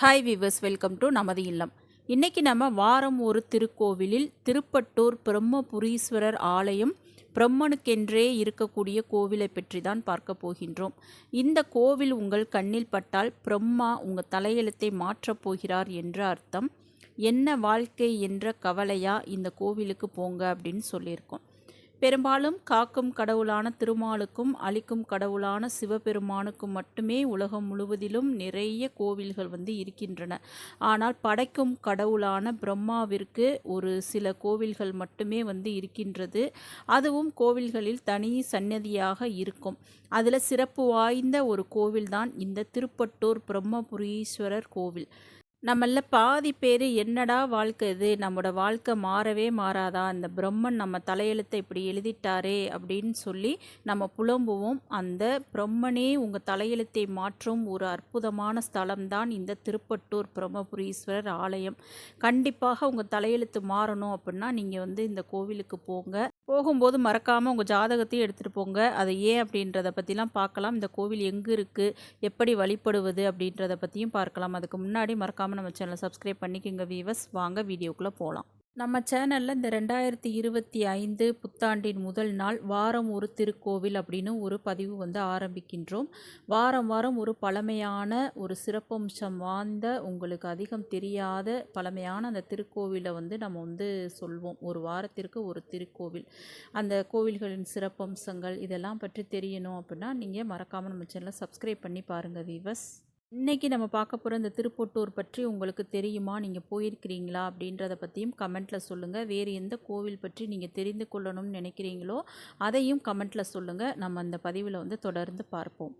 Hi viewers welcome to நமது இல்லம். இன்றைக்கி நம்ம வாரம் ஒரு திருக்கோவிலில் திருப்பட்டூர் பிரம்மபுரீஸ்வரர் ஆலயம் பிரம்மனுக்கென்றே இருக்கக்கூடிய கோவிலை பற்றி தான் பார்க்க போகின்றோம். இந்த கோவில் உங்கள் கண்ணில் பட்டால் பிரம்மா உங்கள் தலையெழுத்தை மாற்றப் போகிறார் என்ற அர்த்தம். என்ன வாழ்க்கை என்ற கவலையா இந்த கோவிலுக்கு போங்க அப்படின்னு சொல்லியிருக்கோம். பெரும்பாலும் காக்கும் கடவுளான திருமாலுக்கும் அழிக்கும் கடவுளான சிவபெருமானுக்கும் மட்டுமே உலகம் முழுவதிலும் நிறைய கோவில்கள் வந்து இருக்கின்றன. ஆனால் படைக்கும் கடவுளான பிரம்மாவிற்கு ஒரு சில கோவில்கள் மட்டுமே வந்து இருக்கின்றது. அதுவும் கோவில்களில் தனி சன்னதியாக இருக்கும். அதில் சிறப்பு வாய்ந்த ஒரு கோவில்தான் இந்த திருப்பட்டூர் பிரம்மபுரீஸ்வரர் கோவில். நம்மள பாதி பேர் என்னடா வாழ்க்கை இது? நம்மளோட வாழ்க்கை மாறவே மாறாதா? அந்த பிரம்மன் நம்ம தலையெழுத்தை இப்படி எழுதிட்டாரே அப்படின்னு சொல்லி நம்ம புலம்புவோம். அந்த பிரம்மனே உங்கள் தலையெழுத்தை மாற்றும் ஒரு அற்புதமான ஸ்தலம்தான் இந்த திருப்பட்டூர் பிரம்மபுரீஸ்வரர் ஆலயம். கண்டிப்பாக உங்கள் தலையெழுத்து மாறணும் அப்படின்னா நீங்கள் வந்து இந்த கோவிலுக்கு போங்க. போகும்போது மறக்காமல் உங்கள் ஜாதகத்தையும் எடுத்துகிட்டு போங்க. அது ஏன் அப்படின்றத பற்றிலாம் பார்க்கலாம். இந்த கோவில் எங்கே இருக்குது எப்படி வழிபடுவது? அப்படின்றத பற்றியும் பார்க்கலாம். அதுக்கு முன்னாடி மறக்காமல் நம்ம சேனலை சப்ஸ்கிரைப் பண்ணிக்கோங்க வீவர்ஸ் வாங்க வீடியோக்குள்ளே போகலாம் நம்ம சேனலில் இந்த ரெண்டாயிரத்தி இருபத்தி ஐந்து புத்தாண்டின் முதல் நாள் வாரம் ஒரு திருக்கோவில் அப்படின்னு ஒரு பதிவு வந்து ஆரம்பிக்கின்றோம். வாரம் வாரம் ஒரு பழமையான ஒரு சிறப்பம்சம் வாய்ந்த உங்களுக்கு அதிகம் தெரியாத பழமையான அந்த திருக்கோவிலை வந்து நம்ம வந்து சொல்வோம். ஒரு வாரத்திற்கு ஒரு திருக்கோவில். அந்த கோவில்களின் சிறப்பம்சங்கள் இதெல்லாம் பற்றி தெரியணும் அப்படின்னா நீங்கள் மறக்காமல் நம்ம சேனலை சப்ஸ்கிரைப் பண்ணி பாருங்கள் வீவர்ஸ் இன்றைக்கி நம்ம பார்க்க போகிற இந்த திருப்பொட்டூர் பற்றி உங்களுக்கு தெரியுமா? நீங்கள் போயிருக்கிறீங்களா? அப்படின்றத பற்றியும் கமெண்ட்டில் சொல்லுங்கள் வேறு எந்த கோவில் பற்றி நீங்கள் தெரிந்து கொள்ளணும்னு நினைக்கிறீங்களோ அதையும் கமெண்ட்டில் சொல்லுங்கள் நம்ம அந்த பதிவில் வந்து தொடர்ந்து பார்ப்போம்.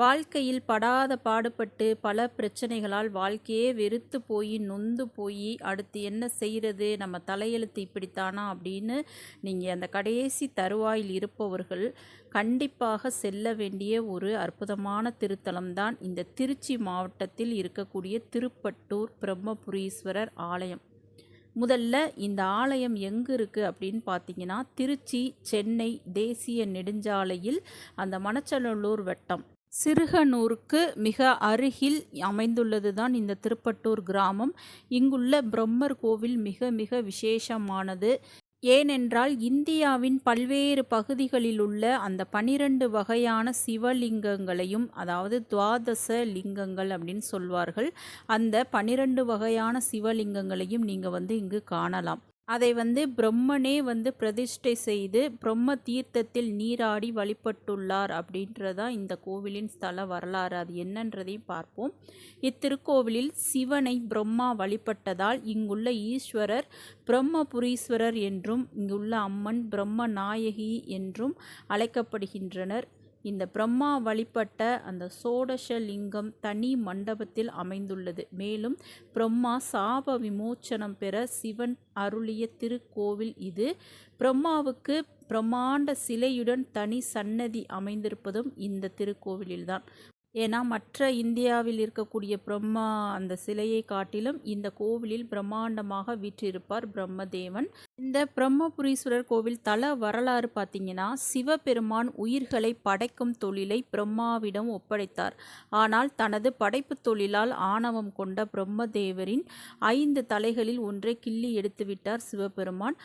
வாழ்க்கையில் படாத பாடுபட்டு பல பிரச்சனைகளால் வாழ்க்கையே வெறுத்து போய் நொந்து போய் அடுத்து என்ன செய்கிறது நம்ம தலையெழுத்து இப்படித்தானா அப்படின்னு நீங்கள் அந்த கடைசி தருவாயில் இருப்பவர்கள் கண்டிப்பாக செல்ல வேண்டிய ஒரு அற்புதமான திருத்தலம்தான் இந்த திருச்சி மாவட்டத்தில் இருக்கக்கூடிய திருப்பட்டூர் பிரம்மபுரீஸ்வரர் ஆலயம். முதல்ல இந்த ஆலயம் எங்கே இருக்குது அப்படின்னு பார்த்தீங்கன்னா திருச்சி சென்னை தேசிய நெடுஞ்சாலையில் அந்த மணச்சநல்லூர் வட்டம். சிறுகனூருக்கு மிக அருகில் அமைந்துள்ளது தான் இந்த திருப்பட்டூர் கிராமம். இங்குள்ள பிரம்மர் கோவில் மிக மிக விசேஷமானது. ஏனென்றால் இந்தியாவின் பல்வேறு பகுதிகளில் உள்ள அந்த பனிரெண்டு வகையான சிவலிங்கங்களையும் அதாவது துவாதச லிங்கங்கள் அப்படின்னு சொல்வார்கள். அந்த பனிரெண்டு வகையான சிவலிங்கங்களையும் நீங்கள் வந்து இங்கு காணலாம். அதை வந்து பிரம்மனே வந்து பிரதிஷ்டை செய்து பிரம்ம தீர்த்தத்தில் நீராடி வழிபட்டுள்ளார் அப்படின்றதான் இந்த கோவிலின் ஸ்தல வரலாறு. அது என்னன்றதையும் பார்ப்போம். இத்திருக்கோவிலில் சிவனை பிரம்மா வழிபட்டதால் இங்குள்ள ஈஸ்வரர் பிரம்மபுரீஸ்வரர் என்றும் இங்குள்ள அம்மன் பிரம்ம நாயகி என்றும் அழைக்கப்படுகின்றனர். இந்த பிரம்மா வழிபட்ட அந்த சோடச லிங்கம் தனி மண்டபத்தில் அமைந்துள்ளது. மேலும் பிரம்மா சாப விமோச்சனம் பெற சிவன் அருளிய திருக்கோவில் இது. பிரம்மாவுக்கு பிரம்மாண்ட சிலையுடன் தனி சன்னதி அமைந்திருப்பதும் இந்த திருக்கோவிலில்தான். ஏன்னா மற்ற இந்தியாவில் இருக்கக்கூடிய பிரம்மா அந்த சிலையை காட்டிலும் இந்த கோவிலில் பிரம்மாண்டமாக வீற்றிருப்பார் பிரம்மதேவன். இந்த பிரம்மபுரீஸ்வரர் கோவில் தல வரலாறு பார்த்தீங்கன்னா சிவபெருமான் உயிர்களை படைக்கும் தொழிலை பிரம்மாவிடம் ஒப்படைத்தார். ஆனால் தனது படைப்பு தொழிலால் ஆணவம் கொண்ட பிரம்மதேவரின் ஐந்து தலைகளில் ஒன்றை கிள்ளி எடுத்துவிட்டார் சிவபெருமான்.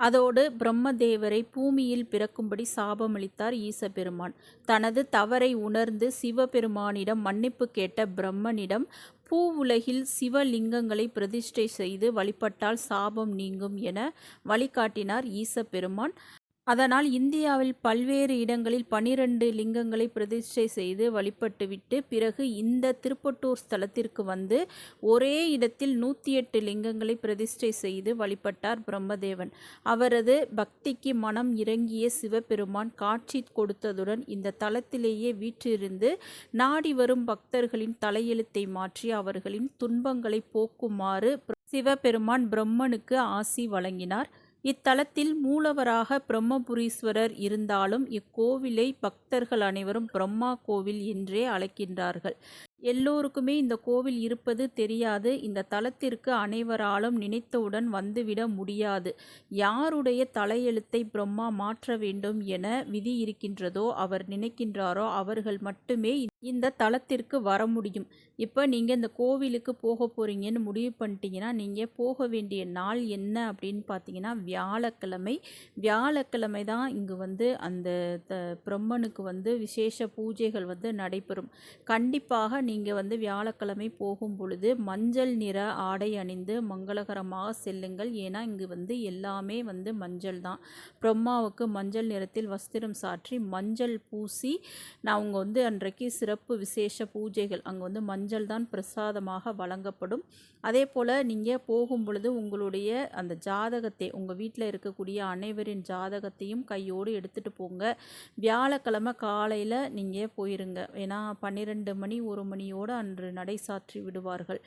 அதோடு பிரம்மதேவரை பூமியில் பிறக்கும்படி சாபமளித்தார் ஈசபெருமான் தனது தவறை உணர்ந்து சிவபெருமானிடம் மன்னிப்பு கேட்ட பிரம்மனிடம் பூ உலகில் சிவலிங்கங்களை பிரதிஷ்டை செய்து வழிபட்டால் சாபம் நீங்கும் என வழிகாட்டினார் ஈசபெருமான் அதனால் இந்தியாவில் பல்வேறு இடங்களில் பனிரெண்டு லிங்கங்களை பிரதிஷ்டை செய்து வழிபட்டுவிட்டு பிறகு இந்த திருப்பட்டூர் ஸ்தலத்திற்கு வந்து ஒரே இடத்தில் நூற்றி எட்டு லிங்கங்களை பிரதிஷ்டை செய்து வழிபட்டார் பிரம்மதேவன். அவரது பக்திக்கு மனம் இறங்கிய சிவபெருமான் காட்சி கொடுத்ததுடன் இந்த தலத்திலேயே வீற்றிருந்து நாடி வரும் பக்தர்களின் தலையெழுத்தை மாற்றி அவர்களின் துன்பங்களை போக்குமாறு சிவபெருமான் பிரம்மனுக்கு ஆசி வழங்கினார். இத்தலத்தில் மூலவராக பிரம்மபுரீஸ்வரர் இருந்தாலும் இக்கோவிலை பக்தர்கள் அனைவரும் பிரம்மா கோவில் என்றே அழைக்கின்றார்கள். எல்லோருக்குமே இந்த கோவில் இருப்பது தெரியாது. இந்த தலத்திற்கு அனைவராலும் நினைத்தவுடன் வந்துவிட முடியாது. யாருடைய தலையெழுத்தை பிரம்மா மாற்ற வேண்டும் என விதி இருக்கின்றதோ அவர் நினைக்கின்றாரோ அவர்கள் மட்டுமே இந்த தலத்திற்கு வர முடியும். இப்போ நீங்கள் இந்த கோவிலுக்கு போக போகிறீங்கன்னு முடிவு பண்ணிட்டீங்கன்னா நீங்கள் போக வேண்டிய நாள் என்ன அப்படின்னு பார்த்தீங்கன்னா வியாழக்கிழமை. வியாழக்கிழமை தான் இங்கு வந்து அந்த த பிரம்மனுக்கு வந்து விசேஷ பூஜைகள் வந்து நடைபெறும். கண்டிப்பாக நீங்கள் வந்து வியாழக்கிழமை போகும் பொழுது மஞ்சள் நிற ஆடை அணிந்து மங்களகரமாக செல்லுங்கள். ஏன்னா இங்கு வந்து எல்லாமே வந்து மஞ்சள் தான். பிரம்மாவுக்கு மஞ்சள் நிறத்தில் வஸ்திரம் சாற்றி மஞ்சள் பூசி நான் அவங்க வந்து அன்றைக்கு சிறப்பு விசேஷ பூஜைகள். அங்கே வந்து மஞ்சள் தான் பிரசாதமாக வழங்கப்படும். அதே போல் நீங்கள் போகும் பொழுது உங்களுடைய அந்த ஜாதகத்தை உங்கள் வீட்டில் இருக்கக்கூடிய அனைவரின் ஜாதகத்தையும் கையோடு எடுத்துகிட்டு போங்க. வியாழக்கிழமை காலையில் நீங்கள் போயிருங்க. ஏன்னா பன்னிரெண்டு மணி ஒரு மணியோடு அன்று நடை சாற்றி விடுவார்கள்.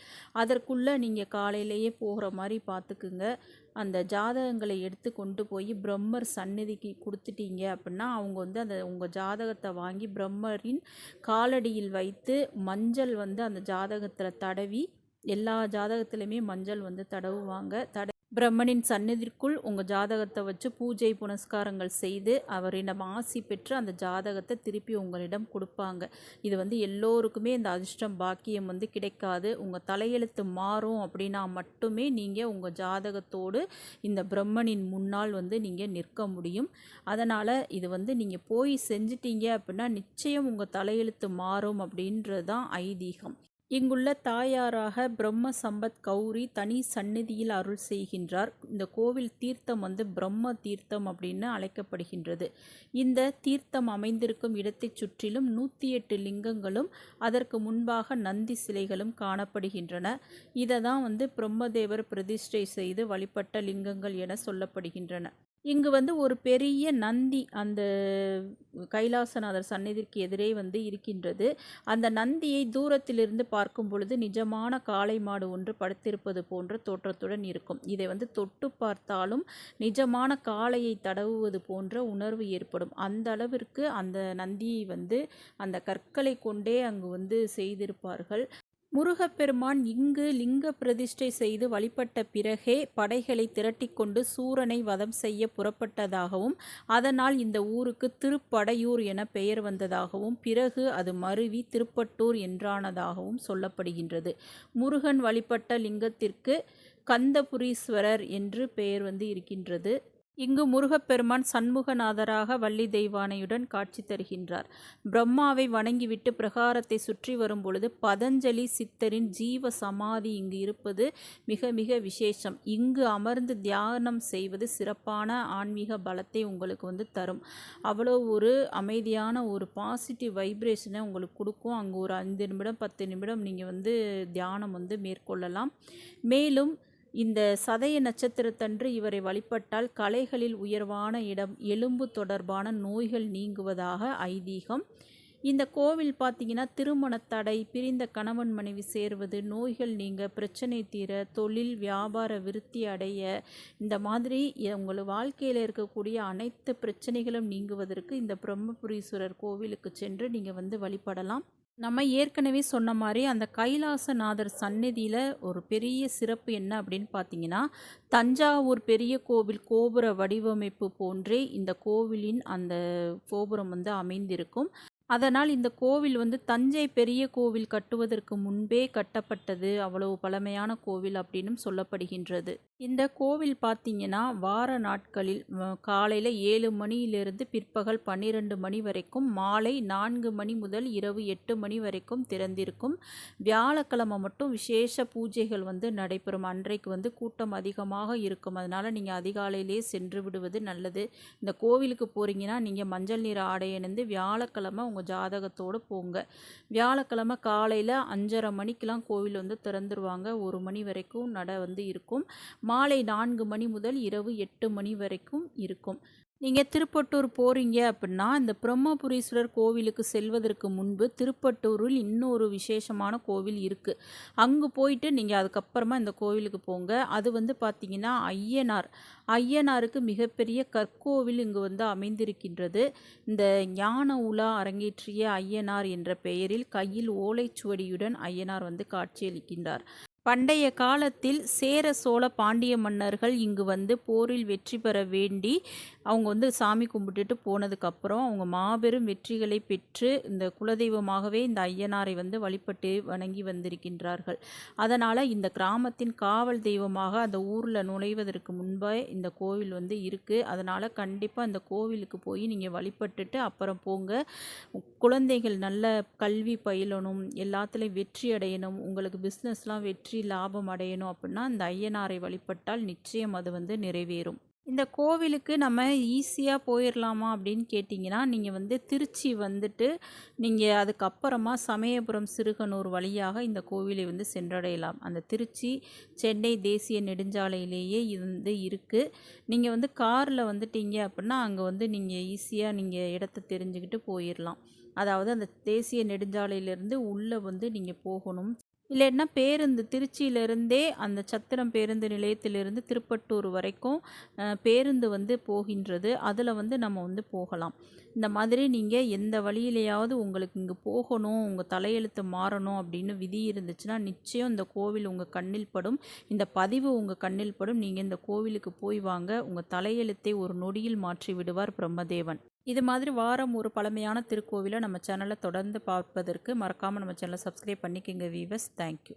அதற்குள்ளே நீங்கள் காலையிலேயே போகிற மாதிரி பார்த்துக்குங்க. அந்த ஜாதகங்களை எடுத்து கொண்டு போய் பிரம்மர் சந்நிதிக்கு கொடுத்துட்டீங்க அப்படின்னா அவங்க வந்து அந்த உங்கள் ஜாதகத்தை வாங்கி பிரம்மரின் காலடியில் வைத்து மஞ்சள் வந்து அந்த ஜாதகத்தில் தடவி எல்லா ஜாதகத்துலேயுமே மஞ்சள் வந்து தடவுவாங்க. தட பிரம்மனின் சந்நிதிக்குள் உங்கள் ஜாதகத்தை வச்சு பூஜை புனஸ்காரங்கள் செய்து அவரிடம் ஆசி பெற்று அந்த ஜாதகத்தை திருப்பி உங்களிடம் கொடுப்பாங்க. இது வந்து எல்லோருக்குமே இந்த அதிர்ஷ்டம் பாக்கியம் வந்து கிடைக்காது. உங்கள் தலையெழுத்து மாறும் அப்படின்னா மட்டுமே நீங்கள் உங்கள் ஜாதகத்தோடு இந்த பிரம்மனின் முன்னால் வந்து நீங்கள் நிற்க முடியும். அதனால் இது வந்து நீங்கள் போய் செஞ்சிட்டீங்க அப்படின்னா நிச்சயம் உங்கள் தலையெழுத்து மாறும் அப்படின்றது தான் ஐதீகம். இங்குள்ள தாயாராக பிரம்ம சம்பத் கௌரி தனி சந்நிதியில் அருள் செய்கின்றார். இந்த கோவில் தீர்த்தம் வந்து பிரம்ம தீர்த்தம் அப்படின்னு அழைக்கப்படுகின்றது. இந்த தீர்த்தம் அமைந்திருக்கும் இடத்தைச் சுற்றிலும் நூற்றி எட்டு லிங்கங்களும் அதற்கு முன்பாக நந்தி சிலைகளும் காணப்படுகின்றன. இதை தான் வந்து பிரம்மதேவர் பிரதிஷ்டை செய்து வழிபட்ட லிங்கங்கள் என சொல்லப்படுகின்றன. இங்கு வந்து ஒரு பெரிய நந்தி அந்த கைலாசநாதர் சந்நிதிக்கு எதிரே வந்து இருக்கின்றது. அந்த நந்தியை தூரத்திலிருந்து பார்க்கும் பொழுது நிஜமான காளை மாடு ஒன்று படுத்திருப்பது போன்ற தோற்றத்துடன் இருக்கும். இதை வந்து தொட்டு பார்த்தாலும் நிஜமான காளையை தடவுவது போன்ற உணர்வு ஏற்படும். அந்த அளவிற்கு அந்த நந்தியை வந்து அந்த கற்களை கொண்டே அங்கு வந்து செய்திருப்பார்கள். முருகப்பெருமான் இங்கு லிங்க பிரதிஷ்டை செய்து வழிபட்ட பிறகே படைகளை திரட்டிக்கொண்டு சூரனை வதம் செய்ய புறப்பட்டதாகவும் அதனால் இந்த ஊருக்கு திருப்படையூர் என பெயர் வந்ததாகவும் பிறகு அது மருவி திருப்பட்டூர் என்றானதாகவும் சொல்லப்படுகின்றது. முருகன் வழிபட்ட லிங்கத்திற்கு கந்தபுரீஸ்வரர் என்று பெயர் வந்து இருக்கின்றது. இங்கு முருகப்பெருமான் சண்முகநாதராக வள்ளி தெய்வானையுடன் காட்சி தருகின்றார். பிரம்மாவை வணங்கிவிட்டு பிரகாரத்தை சுற்றி வரும்பொழுது பதஞ்சலி சித்தரின் ஜீவ சமாதி இங்கு இருப்பது மிக மிக விசேஷம். இங்கு அமர்ந்து தியானம் செய்வது சிறப்பான ஆன்மீக பலத்தை உங்களுக்கு வந்து தரும். அவ்வளோ ஒரு அமைதியான ஒரு பாசிட்டிவ் வைப்ரேஷனை உங்களுக்கு கொடுக்கும். அங்கு ஒரு அஞ்சு நிமிடம் பத்து நிமிடம் நீங்கள் வந்து தியானம் வந்து மேற்கொள்ளலாம். மேலும் இந்த சதய நட்சத்திரத்தன்று இவரை வழிபட்டால் கலைகளில் உயர்வான இடம் எலும்பு தொடர்பான நோய்கள் நீங்குவதாக ஐதீகம். இந்த கோவில் பார்த்தீங்கன்னா திருமண தடை பிரிந்த கணவன் மனைவி சேர்வது நோய்கள் நீங்க பிரச்சனை தீர தொழில் வியாபார விருத்தி அடைய இந்த மாதிரி உங்கள் வாழ்க்கையில் இருக்கக்கூடிய அனைத்து பிரச்சனைகளும் நீங்குவதற்கு இந்த பிரம்மபுரீஸ்வரர் கோவிலுக்கு சென்று நீங்கள் வந்து வழிபடலாம். நம்ம ஏற்கனவே சொன்ன மாதிரி அந்த கைலாசநாதர் சந்நிதியில் ஒரு பெரிய சிறப்பு என்ன அப்படின்னு பார்த்தீங்கன்னா தஞ்சாவூர் பெரிய கோவில் கோபுர வடிவமைப்பு போன்றே இந்த கோவிலின் அந்த கோபுரம் வந்து அமைந்திருக்கும். அதனால் இந்த கோவில் வந்து தஞ்சை பெரிய கோவில் கட்டுவதற்கு முன்பே கட்டப்பட்டது. அவ்வளவு பழமையான கோவில் அப்படின்னும் சொல்லப்படுகின்றது. இந்த கோவில் பார்த்தீங்கன்னா வார நாட்களில் காலையில் ஏழு மணியிலிருந்து பிற்பகல் பன்னிரெண்டு மணி வரைக்கும் மாலை நான்கு மணி முதல் இரவு எட்டு மணி வரைக்கும் திறந்திருக்கும். வியாழக்கிழமை மட்டும் விசேஷ பூஜைகள் வந்து நடைபெறும். அன்றைக்கு வந்து கூட்டம் அதிகமாக இருக்கும். அதனால் நீங்கள் அதிகாலையிலே சென்று விடுவது நல்லது. இந்த கோவிலுக்கு போகிறீங்கன்னா நீங்கள் மஞ்சள் நிற ஆடை அணிந்து வியாழக்கிழமை உங்கள் ஜாதகத்தோடு போங்க. வியாழக்கிழமை காலையில் அஞ்சரை மணிக்கெலாம் கோவில் வந்து திறந்துருவாங்க. ஒரு மணி வரைக்கும் நட வந்து இருக்கும். மாலை நான்கு மணி முதல் இரவு எட்டு மணி வரைக்கும் இருக்கும். நீங்கள் திருப்பட்டூர் போகிறீங்க அப்படின்னா இந்த பிரம்மபுரீஸ்வரர் கோவிலுக்கு செல்வதற்கு முன்பு திருப்பட்டூரில் இன்னொரு விசேஷமான கோவில் இருக்குது அங்கே போயிட்டு நீங்கள் அதுக்கப்புறமா இந்த கோவிலுக்கு போங்க. அது வந்து பார்த்திங்கன்னா ஐயனார். ஐயனாருக்கு மிகப்பெரிய கற்கோவில் இங்கு வந்து அமைந்திருக்கின்றது. இந்த ஞான உலா அரங்கேற்றிய ஐயனார் என்ற பெயரில் கையில் ஓலைச்சுவடியுடன் ஐயனார் வந்து காட்சியளிக்கின்றார். பண்டைய காலத்தில் சேர சோழ பாண்டிய மன்னர்கள் இங்கு வந்து போரில் வெற்றி பெற வேண்டி அவங்க வந்து சாமி கும்பிட்டுட்டு போனதுக்கப்புறம் அவங்க மாபெரும் வெற்றிகளை பெற்று இந்த குலதெய்வமாகவே இந்த ஐயனாரை வந்து வழிபட்டு வணங்கி வந்திருக்கின்றார்கள். அதனால் இந்த கிராமத்தின் காவல் தெய்வமாக அந்த ஊரில் நுழைவதற்கு முன்பே இந்த கோவில் வந்து இருக்குது அதனால் கண்டிப்பாக இந்த கோவிலுக்கு போய் நீங்கள் வழிபட்டுட்டு அப்புறம் போங்க. குழந்தைகள் நல்ல கல்வி பயிலணும் எல்லாத்துலேயும் வெற்றி அடையணும் உங்களுக்கு பிஸ்னஸ்லாம் வெற்றி லாபம் அடையணும் அப்படின்னா இந்த ஐயனாரை வழிபட்டால் நிச்சயம் அது வந்து நிறைவேறும். இந்த கோவிலுக்கு நம்ம ஈஸியாக போயிடலாமா அப்படின்னு கேட்டிங்கன்னா நீங்கள் வந்து திருச்சி வந்துட்டு நீங்கள் அதுக்கப்புறமா சமயபுரம் சிறுகனூர் வழியாக இந்த கோவிலை வந்து சென்றடையலாம். அந்த திருச்சி சென்னை தேசிய நெடுஞ்சாலையிலேயே வந்து இருக்குது நீங்கள் வந்து காரில் வந்துட்டீங்க அப்படின்னா அங்கே வந்து நீங்கள் ஈஸியாக நீங்கள் இடத்த தெரிஞ்சுக்கிட்டு போயிடலாம் அதாவது அந்த தேசிய நெடுஞ்சாலையிலேருந்து உள்ளே வந்து நீங்கள் போகணும். இல்லைன்னா பேருந்து திருச்சியிலிருந்தே அந்த சத்திரம் பேருந்து நிலையத்திலிருந்து திருப்பட்டூர் வரைக்கும் பேருந்து வந்து போகின்றது. அதில் வந்து நம்ம வந்து போகலாம். இந்த மாதிரி நீங்கள் எந்த வழியிலையாவது உங்களுக்கு இங்கே போகணும் உங்கள் தலையெழுத்து மாறணும் அப்படின்னு விதி இருந்துச்சுன்னா நிச்சயம் இந்த கோவில் உங்கள் கண்ணில் படும். இந்த பதிவு உங்கள் கண்ணில் படும். நீங்கள் இந்த கோவிலுக்கு போய் வாங்க. உங்கள் தலையெழுத்தை ஒரு நொடியில் மாற்றி விடுவார் பிரம்மதேவன். இது மாதிரி வாரம் ஒரு பழமையான திருக்கோவிலை நம்ம சேனலை தொடர்ந்து பார்ப்பதற்கு மறக்காமல் நம்ம சேனலை சப்ஸ்கிரைப் பண்ணிக்கோங்க வீவர்ஸ் தேங்க்யூ